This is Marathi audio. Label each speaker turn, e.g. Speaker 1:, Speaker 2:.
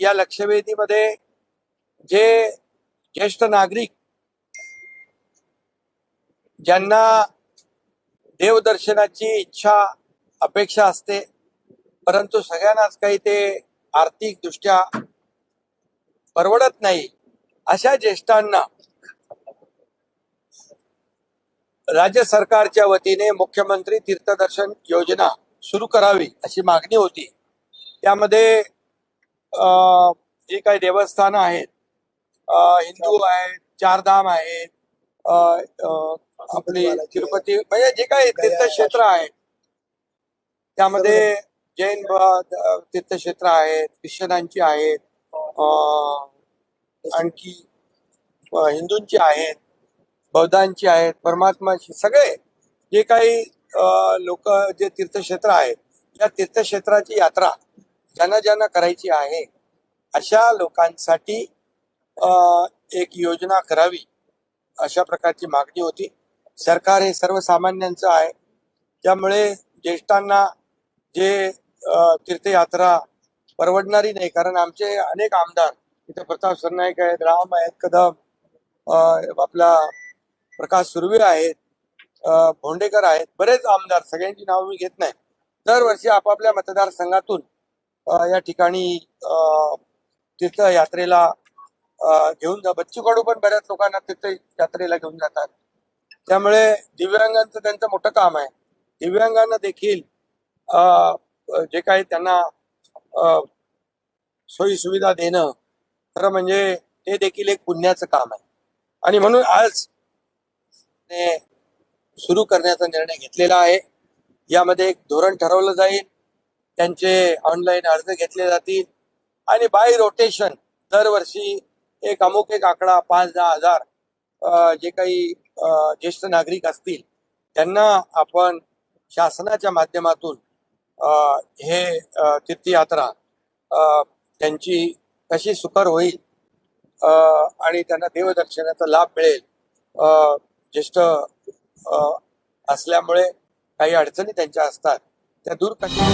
Speaker 1: या लक्षवेधीमध्ये जे ज्येष्ठ नागरिक ज्यांना देवदर्शनाची इच्छा अपेक्षा असते परंतु सगळ्यांनाच काही ते आर्थिक दृष्ट्या परवडत नाही अशा ज्येष्ठांना राज्य सरकारच्या वतीने मुख्यमंत्री तीर्थदर्शन योजना सुरू करावी अशी मागणी होती. त्यामध्ये जे काही देवस्थानं आहेत हिंदू आहेत चारधाम आहेत आपली तिरुपती म्हणजे जे काही तीर्थक्षेत्र आहेत त्यामध्ये जैन तीर्थक्षेत्र आहेत ख्रिश्चनांची आहेत अं, आणखी हिंदूंची आहेत बौद्धांची आहेत परमात्माची सगळे जे काही लोक जे तीर्थक्षेत्र आहेत त्या तीर्थक्षेत्राची यात्रा ज्यांना ज्यांना करायची आहे अशा लोकांसाठी एक योजना करावी अशा प्रकारची मागणी होती. सरकार हे सर्वसामान्यांचं आहे. त्यामुळे ज्येष्ठांना जे तीर्थयात्रा परवडणारी नाही कारण आमचे अनेक आमदार इथे प्रताप सरनाईक आहेत राम आहेत कदम आपला प्रकाश सुर्वे आहेत भोंडेकर आहेत बरेच आमदार सगळ्यांची नावं मी घेत नाही. दरवर्षी आपापल्या मतदारसंघातून या ठिकाणी अं, तीर्थयात्रेला घेऊन जा. बच्चू कडू पण बऱ्याच लोकांना तीर्थयात्रेला घेऊन जातात. त्यामुळे दिव्यांगांचं त्यांचं मोठं काम आहे. दिव्यांगांना देखील जे काही त्यांना अं, सोयी सुविधा देणं खरं म्हणजे ते देखील एक पुण्याचं काम आहे. आणि म्हणून आज ते सुरू करण्याचा निर्णय घेतलेला आहे. यामध्ये एक धोरण ठरवलं जाईल. त्यांचे ऑनलाईन अर्ज घेतले जातील. आणि बाय रोटेशन दरवर्षी एक अमुक एक आकडा पाच दहा हजार जे काही ज्येष्ठ नागरिक असतील त्यांना आपण शासनाच्या माध्यमातून हे तीर्थयात्रा त्यांची कशी सुकर होईल आणि त्यांना देवदर्शनाचा लाभ मिळेल अं, ज्येष्ठ अं, असल्यामुळे काही अडचणी त्यांच्या असतात त्या दूर कशा